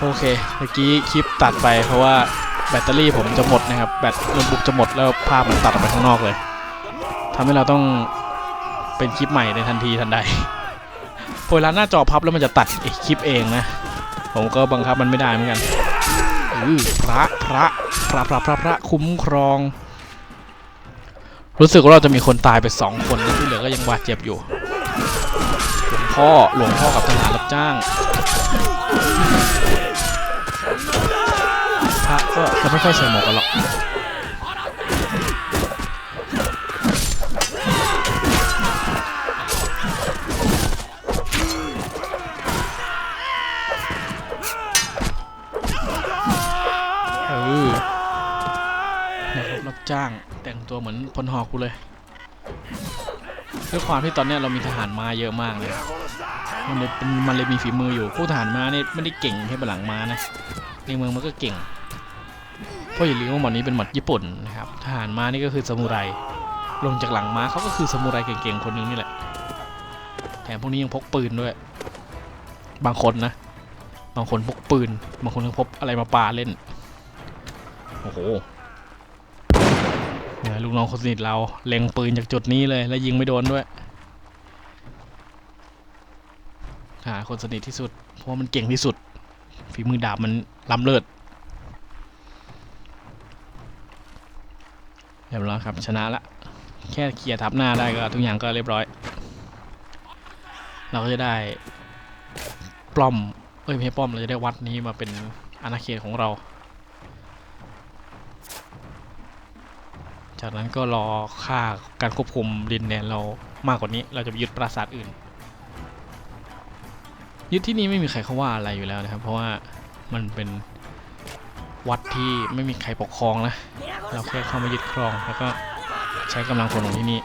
โอเค เมื่อกี้คลิปตัดไปเพราะว่าแบตเตอรี่ผมจะหมดนะครับ แบตโน้ตบุ๊กจะหมดแล้วภาพมันตัดออกไปข้างนอกเลยทำให้เราต้องเป็นคลิปใหม่ในทันทีทันใดพอเวลาหน้าจอพับแล้วมันจะตัดอคลิปเองนะ ผมก็บังคับมันไม่ได้เหมือนกันอือพระพระพระพระพระพระคุ้มครอง รู้สึกว่าเราจะมีคนตายไปสองคนที่เหลือก็ยังบาดเจ็บอยู่หลวงพ่อหลวงพ่อกับทหารรับจ้าง พระก็จะไม่ค่อยใส่หมวกกันหรอกนะครับจ้างแต่งตัวเหมือนพลหอกกูเลยด้วยความที่ตอนนี้เรามีทหารมาเยอะมากเลย มันเลยเป็นมันเลยมีฝีมืออยู่ผู้ทหารม้านี่ยไม่ได้เก่งแค่บหลังม้านะ ในเมืองมันก็เก่ง ราะอย่าลืมว่าหมอดนี้เป็นหมอดญี่ปุ่นนะครับทหารม้านี่ก็คือซามูไรลงจากหลังม้าเขาก็คือซามูไรเก่งๆคนหนึงนี่แหละแถมพวกนี้ยังพกปืนด้วย บางคนนะ บางคนพกปืน บางคนก็พกอะไรมาปาเล่น โอ้โหเนี่ยลูกน้องคนสนิทเราเล็งปืนจากจุดนี้เลยแล้วยิงไม่โดนด้วยหาคนสนิทที่สุด เพราะมันเก่งที่สุด ฝีมือดาบมันล้ำเลิศ เรียบร้อยครับ ชนะละแค่เคลียร์ทับหน้าได้ก็ทุกอย่างก็เรียบร้อย เราก็จะได้ปล้อมเอ้ยไม่ใช่ป้อมเราจะได้วัดนี้มาเป็นอาณาเขตของเรา จากนั้นก็รอค่าการควบคุมดินแดนเรามากกว่านี้ เราจะไปยึดปราสาทอื่น ยึดที่นี่ไม่มีใครเขาว่าอะไรอยู่แล้วนะครับ เพราะว่ามันเป็นวัดที่ไม่มีใครปกครองนะ เราแค่เข้ามายึดครองแล้วก็ใช้กำลังคนของที่นี่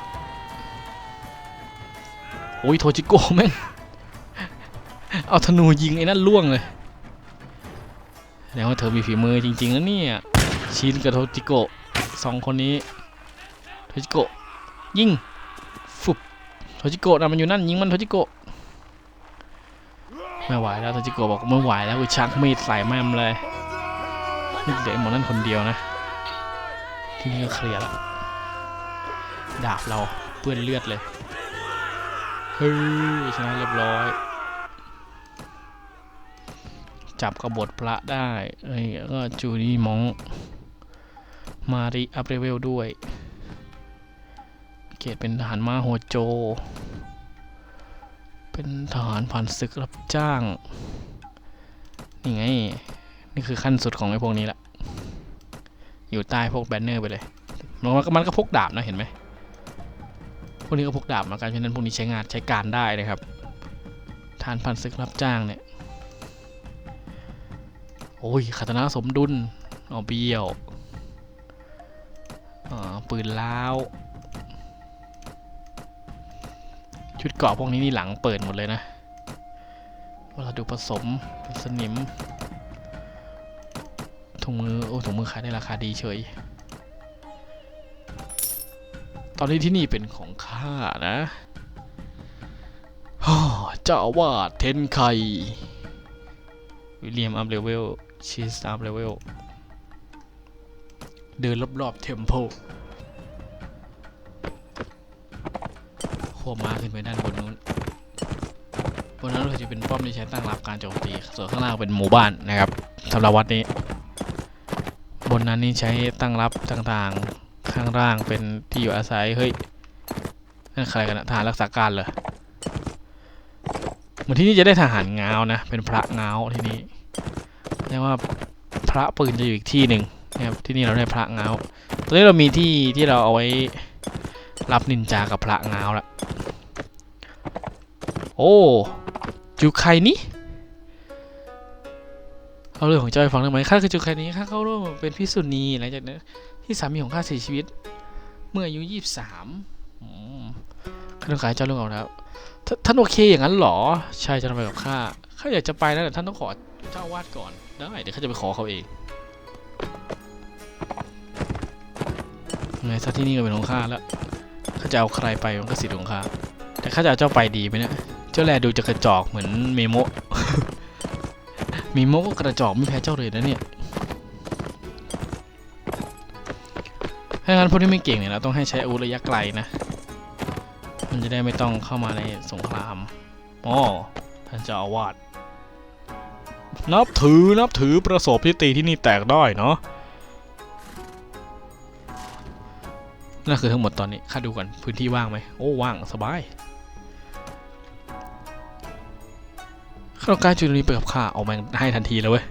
โอ้ยโทจิโกะแม่งเอาธนูยิงไอ้นั่นล่วงเลยแสดงว่าเธอมีฝีมือจริงๆนะเนี่ยชินกับโทจิโกะสองคนนี้โทจิโกะยิงฟุบโทจิโกะนะมันอยู่นั่นยิงมันโทจิโกะไม่ไหวแล้วโทจิโกะบอกไม่ไหวแล้วกูชักมีดใส่แม่มเลยนี่เหลือหมอนั่นคนเดียวนะ ที่นี่ก็เคลียร์แล้วดาบเราเปื้อนเลือดเลย เฮ้ย ชนะเรียบร้อย จับกบฏพระได้เอ้ยก็จูนี่มอง มาริอัพเลเวลด้วย เกรดเป็นทหารมาโฮโจ เป็นทหารผ่านศึกรับจ้าง นี่ไง นี่คือขั้นสุดของไอ้พวกนี้ละ อยู่ใต้พวกแบนเนอร์ไปเลยมันก็มันก็พกดาบนะเห็นไหมพวกนี้ก็พกดาบเหมือนกันฉะนั้นพวกนี้ใช้งานใช้การได้นะครับทารผ่านศึกรับจ้างเนี่ยโอ้ยคาตนะสมดุลเอเบี้ยวอ่าปืนล้าวชุดเกราะพวกนี้นี่หลังเปิดหมดเลยนะเวลาดูผสมสนิม ถุงมือ โอ้ถุงมือขายได้ราคาดีเฉย ตอนนี้ที่นี่เป็นของข้านะฮ่าเจ้าวาดเทนไควิลเลียมอัพเลเวลชีสอัพเลเวลเดินรอบๆเทมเพลควบม้าขึ้นไปด้านบนนู้นบนนั้นก็จะเป็นป้อมที่ใช้ตั้งรับการโจมตี ส่วนข้างล่างเป็นหมู่บ้านนะครับสำหรับวัดนี้ นนั้นนี่ใช้ตั้งรับต่างๆ ข้างล่างเป็นที่อยู่อาศัย เฮ้ย นั่นใครกันนะทหารรักษาการเหรอเหมือนที่นี่จะได้ทหารเงานะ เป็นพระเงาที่นี่เรียกว่าพระปืนจะอยู่อีกที่หนึ่งนะครับ ที่นี่เราได้พระเงาตอนนี้เรามีที่ที่เราเอาไว้รับนินจากับพระเงาละ โอ้จูไคนี่าเรื่องของเจ้าให้ฟังได้ไหมข้าคือจูไคนี้ข้าเข้าร่วมเป็นพิสุนีหลังจากนั้นที่สามีของข้าเสียชีวิต เมื่ออายุยี่สิบสามข้าต้องการให้เจ้าเรื่องเอาแล้วท่าท่านโอเคอย่างนั้นเหรอ ใช่จะทำไปกับข้าข้าอยากจะไปนะแต่ท่านต้องขอเจ้าวาดก่อนได้เดี๋ยวข้าจะไปขอเขาเองไงซะที่นี่ก็เป็นของข้าแล้วข้าจะเอาใครไปมันก็สิทธิ์ของข้าแต่ข้าจะเอาเจ้าไปดีไหมเนี่ยเจ้าแลดูจะกระจอกเหมือนเมโม มีโมก็กระจอกไม่แพ้เจ้าเลยนะเนี่ยถ้างั้นพวกที่ไม่เก่งเนี่ยเราต้องให้ใช้อาวุธระยะไกลนะ มันจะได้ไม่ต้องเข้ามาในสงครามอ๋อท่านเจ้าอาวาสนับถือนับถือประสบที่ตีที่นี่แตกได้เนาะนั่นคือทั้งหมดตอนนี้ข้าดูก่อนพื้นที่ว่างไหมโอ้ว่างสบาย ข้างการจุดนี้ไปกับข้าเอามงให้ทันทีเลยเว้ย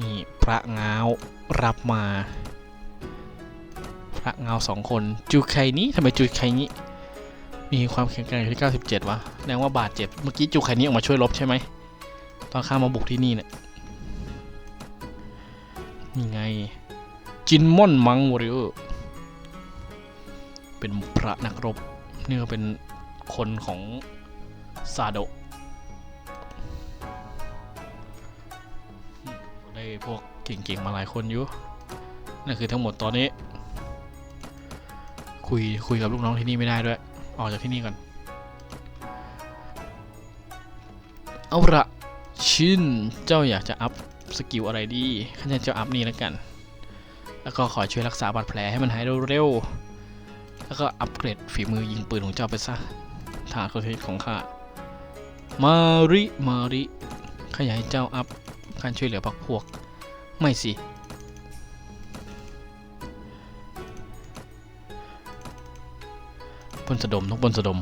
นี่พระเงารับมา พระเงาสองคน จูไคนี้ทำไมจูไคนี้ มีความแข็งแกร่งอยู่ที่ 97 วะแสดงว่าบาดเจ็บ เมื่อกี้จูไคนี้ออกมาช่วยลบใช่ไหม ตอนข้ามาบุกที่นี่เนี่ยนี่ไง จินม่อนมังวอริเออร์เป็นพระนักรบนี่ก็เป็น คนของซาโดะได้พวกเก่งๆมาหลายคนอยู่นั่นคือทั้งหมดตอนนี้ คุยคุยกับลูกน้องที่นี่ไม่ได้ด้วย ออกจากที่นี่ก่อน เอาละชินเจ้าอยากจะอัพสกิลอะไรดีข้าจะเจ้าอัพนี่แล้วกัน แล้วก็ขอช่วยรักษาบาดแผลให้มันหายเร็วๆแล้วก็อัปเกรดฝีมือยิงปืนของเจ้าไปซะ ฐานคนที่ของข้ามาริมาริข้าอยากให้เจ้าอัพการช่วยเหลือพรรคพวก ไม่สิปนสะดมต้องปนสะดม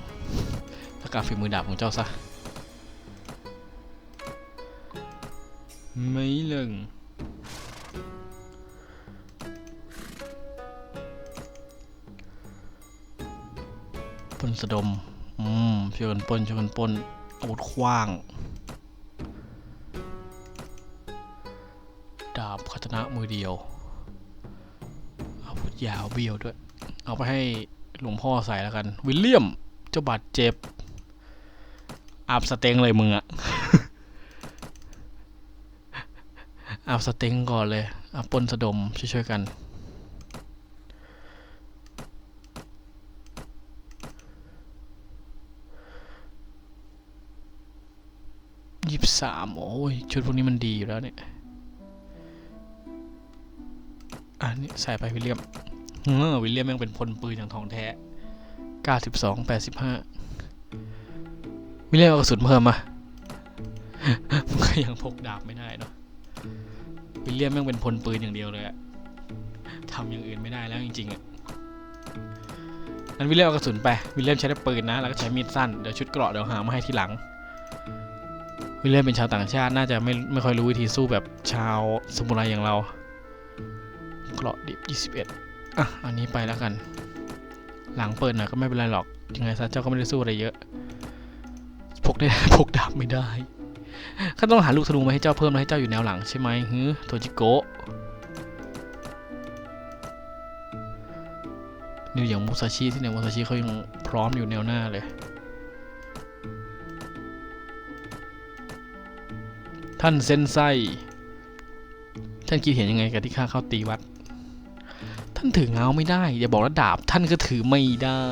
แล้วก็ฝีมือดาบของเจ้าซะ ไม่เลิงปนสะดม อืมช่วยกันปนช่วยกันปนอาวุธขว้าง ดาบคัตนะมือเดียว อาวุธยาวเบี้ยวด้วย เอาไปให้หลวงพ่อใส่แล้วกัน วิลเลียมเจ้าบาดเจ็บ อาบสเต็งเลยมึงอะอาบสเต็งก่อนเลยอาปนสะดมช่วยๆกัน ยี่ สามโอ้ย ชุดพวกนี้มันดีอยู่แล้วเนี่ยอันนี้ใส่ไปวิลเลียมเออวิลเลียมแม่งเป็นพลปืนอย่างทองแท้92 85วิลเลียมเอากระสุนเพิ่มมามันก็ยังพกดาบไม่ได้เนาะวิลเลียมแม่งเป็นพลปืนอย่างเดียวเลยอะทำอย่างอื่นไม่ได้แล้วจริงๆอะนั้นวิลเลียมเอากระสุนไป วิลเลียมใช้ได้ปืนนะ แล้วก็ใช้มีดสั้น เดี๋ยวชุดเกราะเดี๋ยวหามาให้ทีหลัง วิลเลียมเป็นชาวต่างชาติน่าจะไม่ไม่ค่อยรู้วิธีสู้แบบชาวสมุไรอย่างเราเกราะดิบ 21 อะ อันนี้ไปแล้วกัน หลังเปิดหน่อยก็ไม่เป็นไรหรอก ยังไงซะเจ้าก็ไม่ได้สู้อะไรเยอะ พกได้พกดาบไม่ได้ข้าต้องหาลูกธนูมาให้เจ้าเพิ่มแล้วให้เจ้าอยู่แนวหลังใช่ไหมฮึโทจิโกะนี่อย่างมุซาชิที่ไหนมุซาชิเขายังพร้อมอยู่แนวหน้าเลย ท่านเซนไซ ท่านคิดเห็นยังไงกับที่ข้าเข้าตีวัด ท่านถือเงาไม่ได้ อย่าบอกว่าดาบท่านก็ถือไม่ได้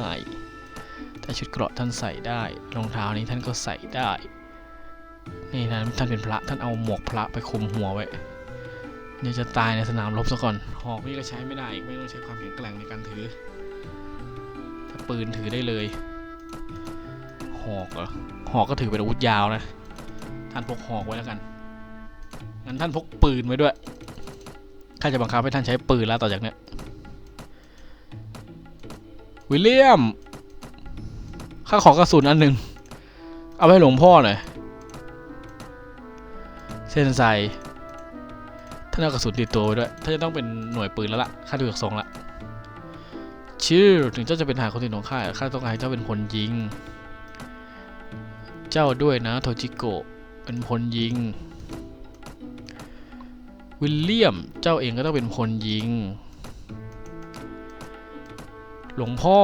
แต่ชุดเกราะท่านใส่ได้ รองเท้านี้ท่านก็ใส่ได้ นี่นะท่านเป็นพระ ท่านเอาหมวกพระไปคลุมหัวไว้ เดี๋ยวจะตายในสนามรบซะก่อน หอกนี่ก็ใช้ไม่ได้อีก ไม่ต้องใช้ความแข็งแกร่งในการถือ ถ้าปืนถือได้เลย หอกเหรอ หอกก็ถือเป็นอาวุธยาวนะท่านพกหอกไว้แล้วกัน งั้นท่านพกปืนไว้ด้วยข้าจะบังคับให้ท่านใช้ปืนแล้วต่อจากนี้วิลเลียม ข้าขอกระสุนอันหนึ่ง เอาไปให้หลวงพ่อหน่อย เส้นใสท่านเอากระสุนติดตัวไว้ด้วยถ้านจะต้องเป็นหน่วยปืนแล้วล่ะ ข้าดูจากทรงละ ชื่อถึงเจ้าจะเป็นทหารคนที่ของข้า ข้าต้องการให้เจ้าเป็นคนยิง เจ้าด้วยนะโทจิโกะ เป็นพลยิง วิลเลียมเจ้าเองก็ต้องเป็นคนยิง หลวงพ่อ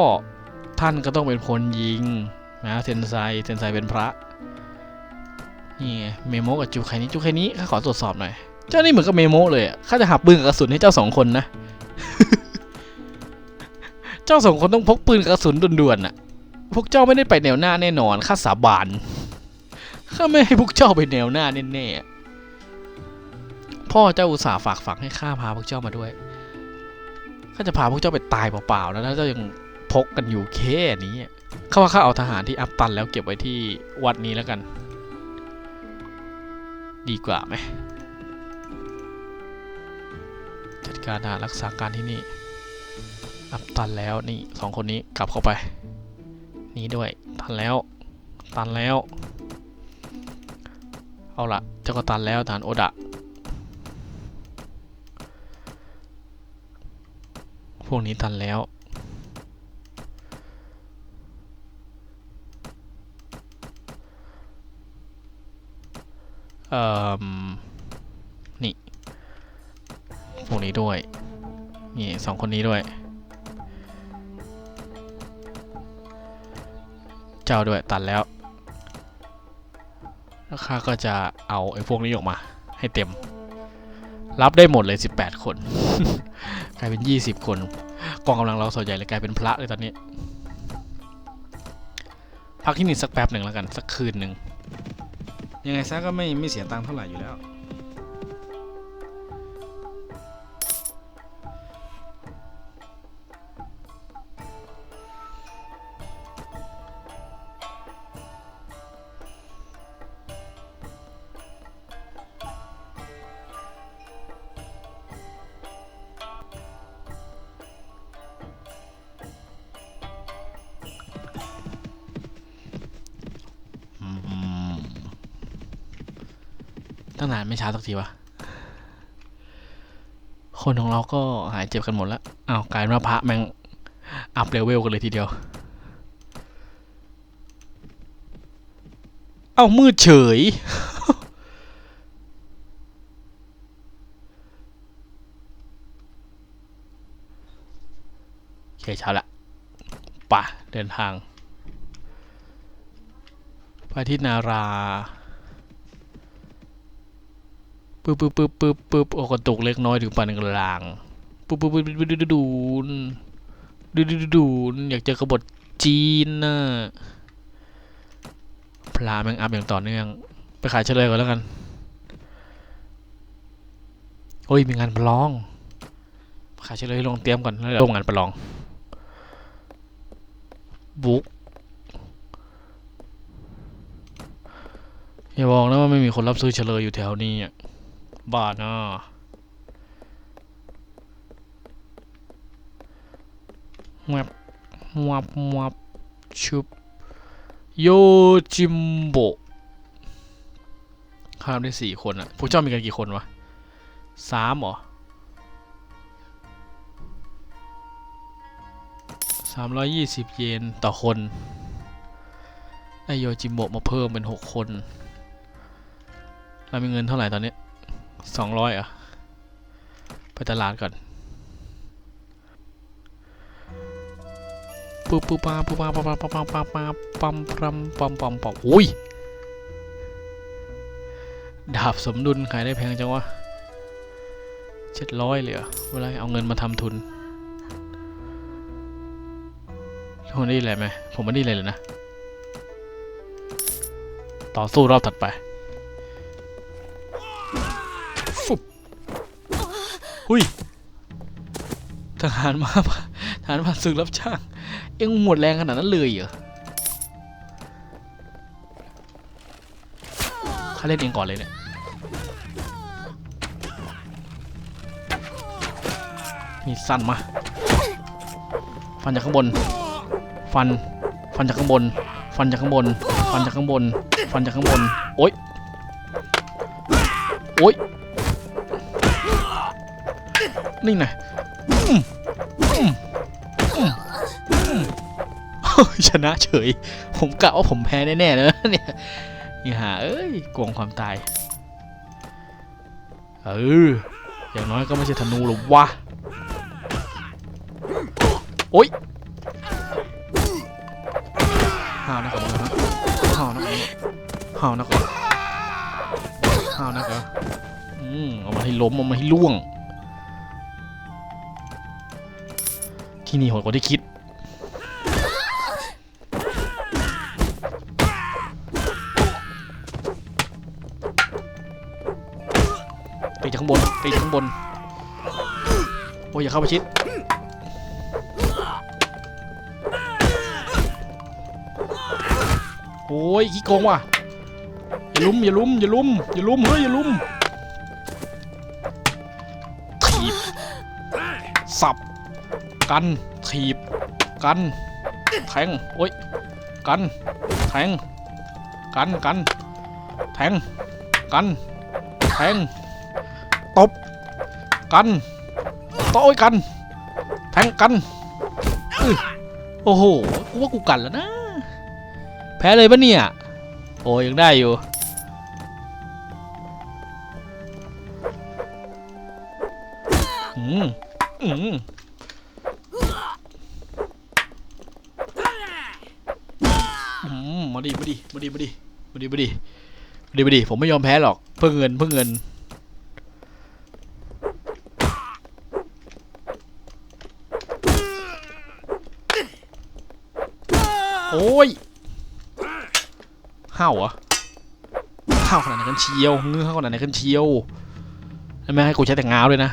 ท่านก็ต้องเป็นคนยิงนะเซนไซเซนไซเป็นพระนี่เมโมกับจูไคนี้จูไคนี้ข้าขอตรวจสอบหน่อยเจ้านี่เหมือนกับเมโมเลยข้าจะหับปืนกับกระสุนให้เจ้าสองคนนะ เจ้าสองคนต้องพกปืนกับกระสุนด่วนๆน่ะ พวกเจ้าไม่ได้ไปแนวหน้าแน่นอนข้าสาบานข้าไม่ให้พวกเจ้าไปแนวหน้าแน่ๆ พ่อเจ้าอุตส่าห์ฝากฝังให้ข้าพาพวกเจ้ามาด้วยข้าจะพาพวกเจ้าไปตายเปล่าๆแล้วนะเจ้ายังพกกันอยู่แค่นี้ข้าว่าข้าเอาทหารที่อัพตันแล้วเก็บไว้ที่วัดนี้แล้วกัน ดีกว่าไหมจัดการทหารรักษาการที่นี่ อัพตันแล้วนี่สองคนนี้กลับเข้าไป นี่ด้วยตันแล้ว ตันแล้ว เอาละเจ้าก็ตันแล้วฐานโอดะ พวกนี้ตันแล้ว เอ่อ นี่ พวกนี้ด้วย นี่สองคนนี้ด้วย เจ้าด้วยตันแล้วแล้วข้าก็จะเอาไอ้พวกนี้ออกมาให้เต็ม รับได้หมดเลย 18 คน กลายเป็น 20 คน กองกำลังเราส่วนใหญ่เลยกลายเป็นพระเลยตอนนี้ พักที่นี่สักแป๊บหนึ่งแล้วกัน สักคืนหนึ่ง ยังไงซะก็ไม่ไม่เสียตังค์เท่าไหร่อยู่แล้ว ตั้งนานไม่ช้าสักทีวะ คนของเราก็หายเจ็บกันหมดแล้วอ้าวกลายเป็นว่าพระแม่งอัพเลเวลกันเลยทีเดียว เอ้ามืดเฉย โอเคเช้าละป่ะเดินทาง ไปที่นารา ปึ๊บปึ๊บปึ๊บปึ๊บปึ๊บโอ้กระตุกเล็กน้อยถึงปานกลางปึ๊บปึ๊บปึ๊บปึ๊บดูดูนดูดูดูนอยากเจอกบฏจีนน่ะพลาแมงอัพอย่างต่อเนื่อง ไปขายเฉลยก่อนแล้วกันโอ้ยมีงานประลอง ขายเฉลยลงเตรียมก่อนแล้วเดี๋ยวลงงานประลอง บุ๊กอย่าบอกนะว่าไม่มีคนรับซื้อเฉลยอยู่แถวนี้อะ บ้านะแวบมวับมวับชุบโยจิมโบข้ามได้สี่คนอะพวกเจ้ามีกันกี่คนวะสามเหรอสามร้อยยี่สิบเยนต่อคนได้โยจิมโบมาเพิ่มเป็นหกคน เรามีเงินเท่าไหร่ตอนนี้ สองร้อยอะไปตลาดก่อนปุ๊บปุ๊บปั๊บปุ๊บปั๊บปั๊บปั๊บปั๊บปั๊บปั๊มปั๊มปั๊มปั๊มปั๊มอุ้ยดาบสมดุลขายได้แพงจังวะเจ็ดร้อยเลยเหรอเวลาเอาเงินมาทำทุนผมไม่ได้อะไรไหมผมไม่ได้อะไรเลยนะ ต่อสู้รอบถัดไป หุยทหารมาทหารมาศึกรับจ้าง เอ็งหมดแรงขนาดนั้นเลยเหรอข้าเล่นเองก่อนเลยเนี่ยมีสั้นมา ฟันจากข้างบน ฟัน ฟันจากข้างบน ฟันจากข้างบน ฟันจากข้างบน ฟันจากข้างบน โอ๊ย โอ๊ย นี่ไงอืมอืมอืมอืมชนะเฉย ผมกะว่าผมแพ้แน่ๆเลยเนี่ยนี่หาเอ้ยโกงความตาย เออ อย่างน้อยก็ไม่ใช่ธนูหรอกวะ โอ๊ยห้าวนักกับมึงนะห้าวนักกับห้าวนักกับห้าวนักกับอืมเอามาให้ล้มเอามาให้ล่วง ที่นี่โหดกว่าที่คิด ตีจากข้างบน ตีจากข้างบน โอ้ยอย่าเข้าไปชิด โอ้ยขี้โกงว่ะ อย่าลุ้มอย่าลุ้มอย่าลุ้มอย่าลุ้มเฮ้ยอย่าลุ้ม กันถีบกันแทงโอ้ยกันแทงกันกันแทงกันแทงตบกันโต้ยกัน แทงกันโอ้โหกูว่ากูกันแล้วนะ แพ้เลยปะเนี่ย โอ้ยังได้อยู่อืมอืม มาดิมาดิมาดิมาดิมาดิมาดิผมไม่ยอมแพ้หรอก เพื่อเงินเพื่อเงิน โอ้ยห้าวเหรอห้าวขนาดไหนกันเชียวเงื้อขนาดไหนกันเชียวไม่ให้กูใช้แต่งาวด้วยนะ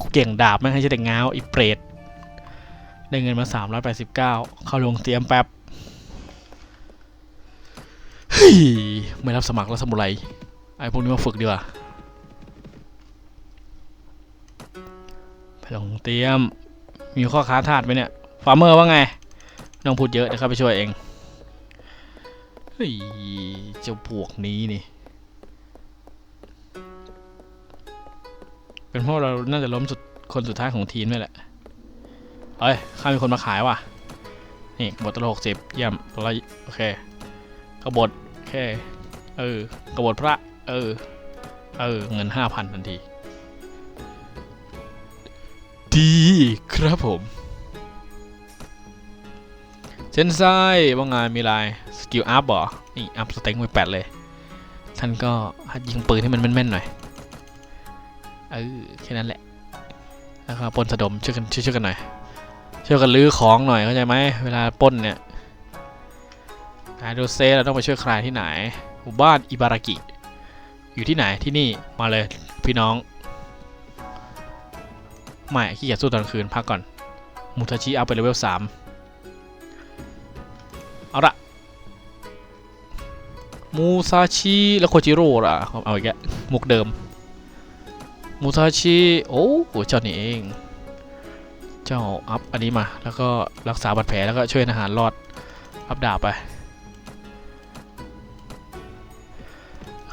กูเก่งดาบไม่ให้ใช้แต่งาวอีเปรตได้เงินมาสามร้อยแปด389 เข้าลงเตรียมแป๊บ ฮ้ยไม่รับสมัครแล้วสมุไรไอ้พวกนี้มาฝึกดีกว่าไปลงเตรียม มีข้อค้าทาสไหมเนี่ยฟาร์มเมอร์ว่าไงน้องพูดเยอะเดี๋ยวข้าไปช่วยเองเฮ้ยเจ้าพวกนี้นี่ เป็นเพราะเราน่าจะล้มสุดคนสุดท้ายของทีมนี่แหละเอ้ยข้ามีคนมาขายว่ะ นี่บทตลกสิบเยี่ยมตัวละโอเคกบฏ เคเออกบฏพระ เออ เออ เงินห้าพันทันที ดีครับผมเซนไซว่าไงมีลายสกิลอัพเหรอนี่อัพสเต็งไปแปดเลย ท่านก็ยิงปืนให้มันแม่นๆหน่อยเออแค่นั้นแหละแล้วก็ปนสะดมช่วยกันช่วยกันหน่อยช่วยกันลื้อของหน่อยเข้าใจไหมเวลาป้นเนี่ย นดูเซเราต้องไปช่วยใครที่ไหนหมู่บ้านอิบารากิ อยู่ที่ไหนที่นี่มาเลยพี่น้อง ไม่ขี้เกียจสู้ตอนคืนพักก่อนมูทาชิเอาไปเลเวลสามเอาละมูซาชิแล้วโคจิโร่ล่ะเอาอีกแล้วมุกเดิมมูซาชิโอ้โหเจ้านี่เอง เจ้าอัพอันนี้มา แล้วก็รักษาบาดแผลแล้วก็ช่วยอาหารรอด อัพดาบไป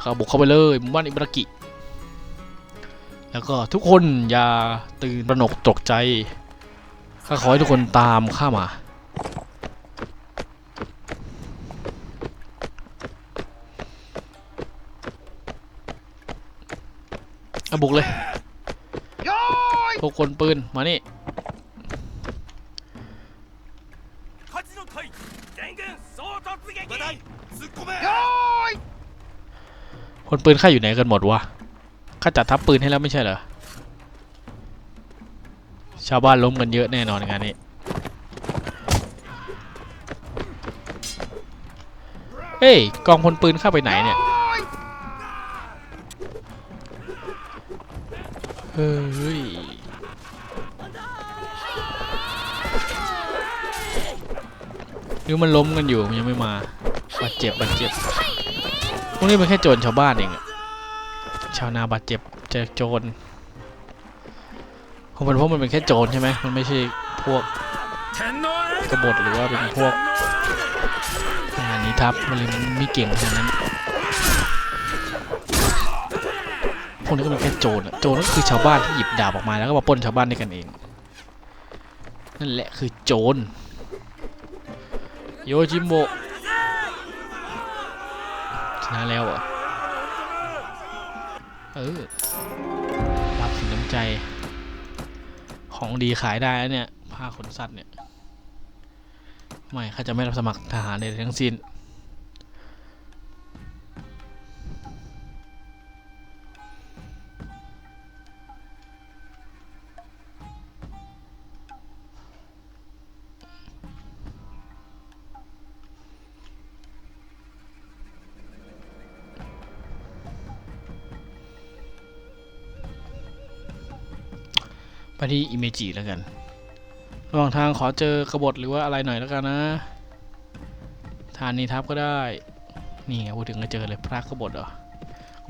เข้าบุกเข้าไปเลยหมู่บ้านอิบรากิ แล้วก็ทุกคนอย่าตื่นประหนกตกใจข้าขอให้ทุกคนตามข้ามา เอาบุกเลยพวกคนปืนมานี่ คนปืนข้าอยู่ไหนกันหมดวะข้าจัดทัพปืนให้แล้วไม่ใช่เหรอ ชาวบ้านล้มกันเยอะแน่นอนงานนี้ เฮ้ยกองพลปืนข้าไปไหนเนี่ยเฮ้ยหรือมันล้มกันอยู่มันยังไม่มาบาดเจ็บบาดเจ็บ วกนี้เป็นแค่โจรชาวบ้านเองอะชาวนาบาดเจ็บเจอโจรคงเป็นเพราะมันเป็นแค่โจรใช่ไหมมันไม่ใช่พวกกบฏหรือว่าเป็นพวกทหารนิทัพมันเลยไม่เก่งขนาดนั้นพวกนี้ก็เป็นแค่โจรโจรก็คือชาวบ้านที่หยิบดาบออกมาแล้วก็มาปล้นชาวบ้านด้วยกันเอง นั่นแหละคือโจรโยจิโมะ มาแล้วเหรอเออรับสินน้ำใจ ของดีขายได้แล้วเนี่ยผ้าขนสัตว์เนี่ย ไม่ข้าจะไม่รับสมัครทหารใดทั้งสิ้น ไปที่อิเมจิแล้วกัน ระหว่างทางขอเจอกระบฏหรือว่าอะไรหน่อยแล้วกันนะ ทานนี้ทับก็ได้ นี่ไงพูดถึงก็เจอเลยพระกบฏเหรอ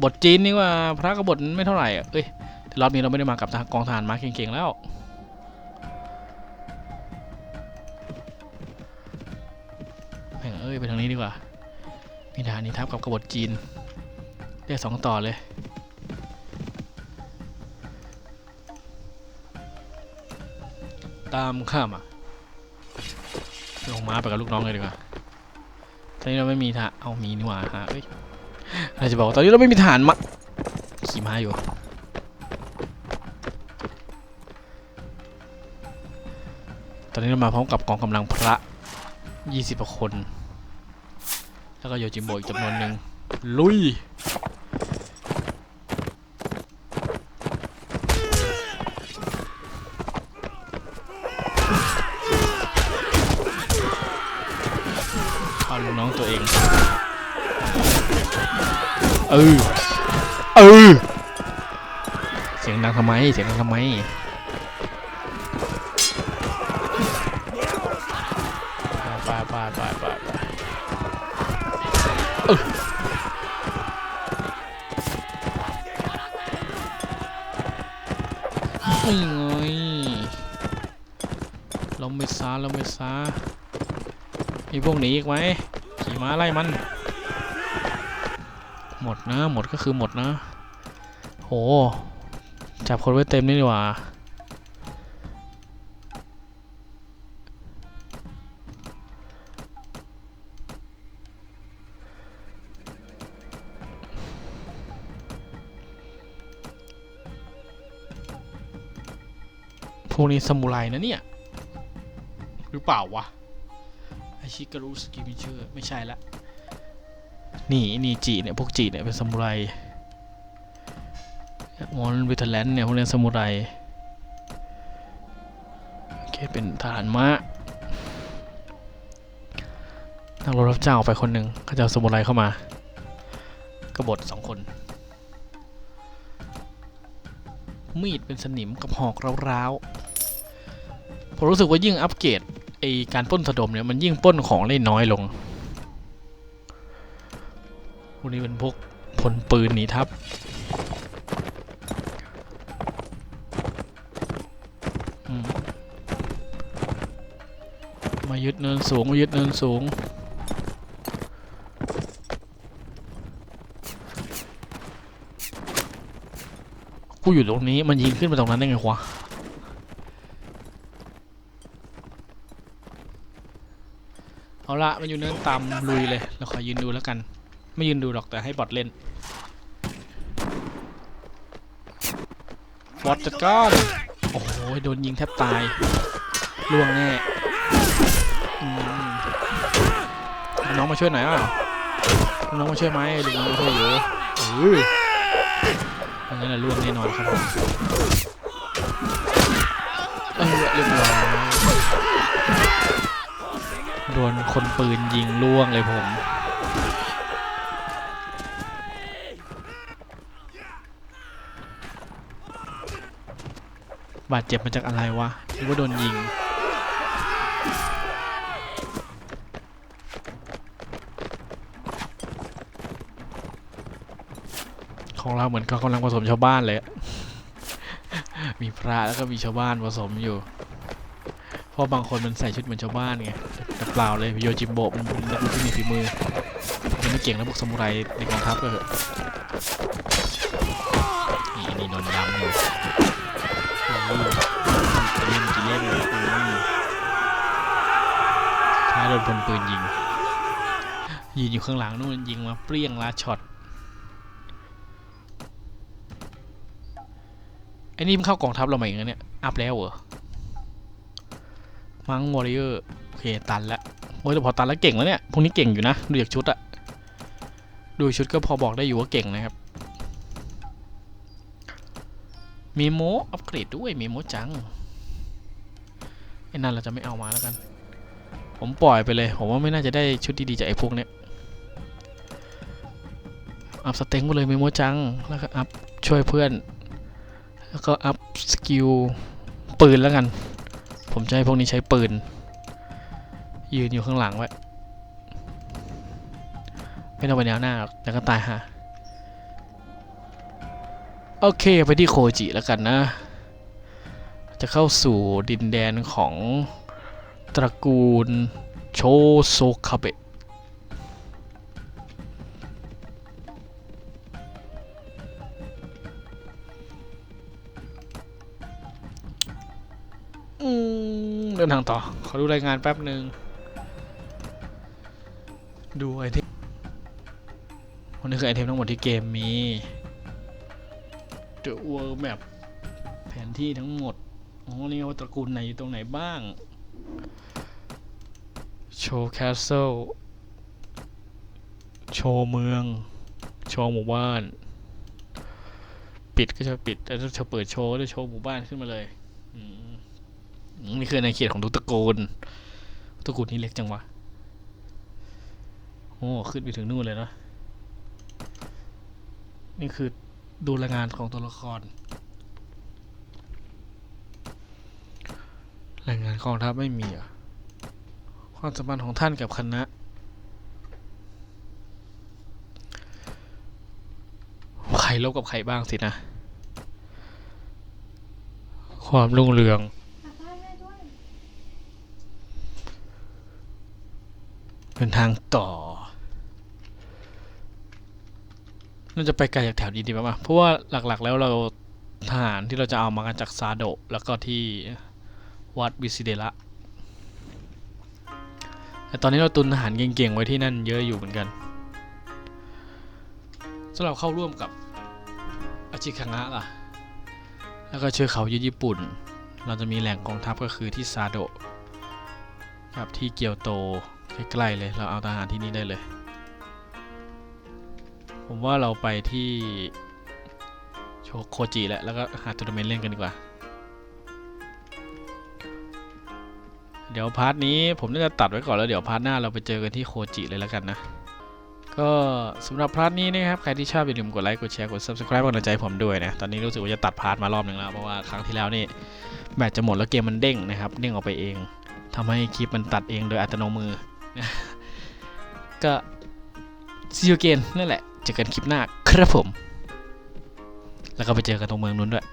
บทจีนนี่ว่าพระกบฏไม่เท่าไหร่เอ้ยแต่รอบนี้เราไม่ได้มากับกองทหารมาเก่งๆแล้วแม่งเอ้ยไปทางนี้ดีกว่ามีทหารนิทับกับกบฏจีนเรียกสองต่อเลย ตามข้ามาลงม้าไปกับลูกน้องเลยดีกว่า ตอนนี้เราไม่มีทหารเอามีนี่หว่าฮะเอ้ยเราจะบอกว่าตอนนี้เราไม่มีทหารมาขี่ม้าอยู่ ตอนนี้เรามาพร้อมกับกองกำลังพระ20กว่าคน แล้วก็โยจิมโบอีกจำนวนหนึ่งลุย เอาลูกน้องตัวเอง เออ เออ เสียงดังทำไม เสียงดังทำไม ไปไปไปไปไปเออนี่ไงเราไม่ซาเราไม่ซามีพวกหนีอีกไหมขี่ม้าไล่มัน หมดนะ หมดก็คือหมดนะ โห จับคนไว้เต็มนี่ดีกว่าพวกนี้ซามูไรนะเนี่ย หรือเปล่าวะไอชิการุสกิมิเชอร์ ไม่ใช่ละ นี่นี่จีเนี่ยพวกจีเนี่ยเป็นซามูไรมอนวิทแลนด์เนี่ยพวกนี้ซามูไรโอเคเป็นทหารม้านักรบรับจ้างออกไปคนหนึ่งเขาจะเอาซามูไรเข้ามากบฏสองคน มีดเป็นสนิมกับหอกร้าวๆผมรู้สึกว่ายิ่งอัปเกรดไอการป้นสะดมเนี่ยมันยิ่งป้นของได้น้อยลง พวกนี้เป็นพวกพลปืนหนีทับมมายึดเนินสูง มายึดเนินสูง กูอยู่ตรงนี้มันยิงขึ้นมาตรงนั้นได้ไงวะเอาละมันอยู่เนินต่ำลุยเลย เราขอยืนดูแล้วกัน ไม่ยืนดูหรอกแต่ให้บอทเล่นบอทจัดการโอ้โหโดนยิงแทบตายล่วงแน่น้องมาช่วยหน่อยอะน้องมาช่วยไหมลูกน้องมาช่วยอยู่เอออันนั้นแหละล่วงแน่นอนครับผมเออเรียบร้อยโดนคนปืนยิงล่วงเลยผม บาดเจ็บมาจากอะไรวะหรือว่าโดนยิง ของเราเหมือนกับกำลังผสมชาวบ้านเลย มีพระแล้วก็มีชาวบ้านผสมอยู่ เพราะบางคนมันใส่ชุดเหมือนชาวบ้านไง แต่เปล่าเลยโยจิมโบะมันเป็นนักที่มีฝีมือยังไม่เก่งนะพวกซามูไรในกองทัพก็เหอ ดนพลปืนยิง ยืนอยู่ข้างหลังนู่นยิงมาเปรี้ยงลาช็อตไอ้นี่มันเข้ากองทัพเรามาอีกแล้วเนี่ย อัพแล้วเหรอ มังวอริเออร์โอเคตันล้วโอ้ยแต่พอตันแล้วเก่งแล้วเนี่ย พวกนี้เก่งอยู่นะ ดูจากชุดอะดูชุดก็พอบอกได้อยู่ว่าเก่งนะครับ มีโมอัปเกรดด้วยมีโมจังไอ้นั่นเราจะไม่เอามาแล้วกัน ผมปล่อยไปเลย ผมว่าไม่น่าจะได้ชุดดีๆจากไอ้พวกเนี้ย อัพสเต็งไปเลยมีโมจัง แล้วก็อัพช่วยเพื่อน แล้วก็อัพสกิลปืนแล้วกัน ผมจะให้พวกนี้ใช้ปืน ยืนอยู่ข้างหลังไว้ ไม่ต้องไปแนวหน้าหรอกแต่ก็ตายฮะโอเคไปที่โคจิแล้วกันนะ จะเข้าสู่ดินแดนของ ตระกูลโชโซคาเบะอืมเดินทางต่อ ขอดูรายงานแป๊บหนึ่ง ดูไอเทมวันนี้คือไอเทมทั้งหมดที่เกมมี The World Map แผนที่ทั้งหมด อ๋อ นี่ว่าตระกูลไหนอยู่ตรงไหนบ้าง โชว์แคสเซิล โชว์เมือง โชว์หมู่บ้าน ปิดก็จะปิดแต่ถ้าจะเปิดโชว์ก็จะโชว์หมู่บ้านขึ้นมาเลยนี่คือในเขตของทุกตระกูลตระกูลนี้เล็กจังวะ โอ้ ขึ้นไปถึงนู่นเลยเนะ นี่คือดูรายงานของตัวละคร รายงานกองทัพไม่มีอะความสัมพันธ์ของท่านกับคณะ ใครลบกับใครบ้างสินะ ความรุ่งเรือง เป็นทางต่อ น่าจะไปไกลจากแถวนี้ดีไหมวะเพราะว่าหลักๆแล้วเราทหารที่เราจะเอามากันจากซาโดะแล้วก็ที่ วัดวิซิเดระแต่ตอนนี้เราตุนทหารเก่งๆ ไว้ที่นั่นเยอะอยู่เหมือนกันสำหรับเข้าร่วมกับอาชิคังะล่ะ แล้วก็เชื้อเขายญี่ปุ่น เราจะมีแหล่งกองทัพก็คือที่ซาโดะกับที่เกียวโตใกล้ๆเลย เราเอาทหารที่นี่ได้เลย ผมว่าเราไปที่โชโคจิแหละแล้วก็หาทัวร์นาเมนต์เล่นกันดีกว่า เดี๋ยวพาร์ทนี้ผมน่าจะตัดไว้ก่อนแล้วเดี๋ยวพาร์ทหน้าเราไปเจอกันที่โคจิเลยแล้วกันนะ ก็สำหรับพาร์ทนี้นะครับใครที่ชอบอย่าลืมกดไลค์กดแชร์กด subscribe กดหัวใจผมด้วยนะ ตอนนี้รู้สึกว่าจะตัดพาร์ทมารอบหนึ่งแล้วเพราะว่าครั้งที่แล้วนี่แบตจะหมดแล้วเกมมันเด้งนะครับเด้งออกไปเองทำให้คลิปมันตัดเองโดยอัตโนมือก็ see you again นั่นแหละเจอกันคลิปหน้าครับผม แล้วก็ไปเจอกันตรงเมืองนู้นด้วย